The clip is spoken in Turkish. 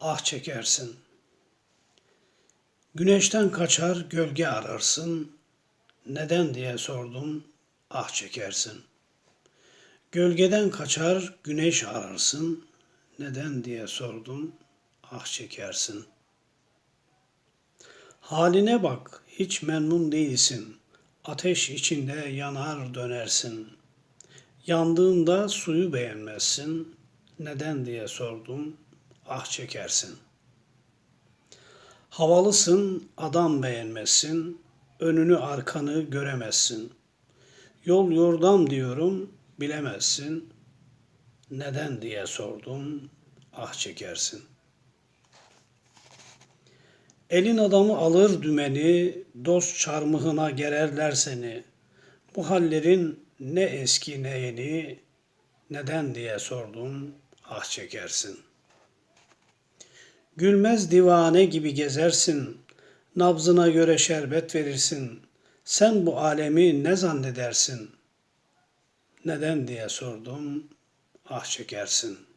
ah çekersin. Güneşten kaçar gölge ararsın, neden diye sordum, ah çekersin. Gölgeden kaçar güneş ararsın, neden diye sordum, ah çekersin. Haline bak, hiç memnun değilsin. Ateş içinde yanar dönersin. Yandığında suyu beğenmezsin. Neden diye sordum, ah çekersin. Havalısın, adam beğenmezsin. Önünü arkanı göremezsin. Yol yordam diyorum, bilemezsin. Neden diye sordum, ah çekersin. Elin adamı alır dümeni, dost çarmıhına gererler seni. Bu hallerin ne eski ne yeni, neden diye sordum, ah çekersin. Gülmez divane gibi gezersin, nabzına göre şerbet verirsin. Sen bu alemi ne zannedersin? Neden diye sordum, ah çekersin.''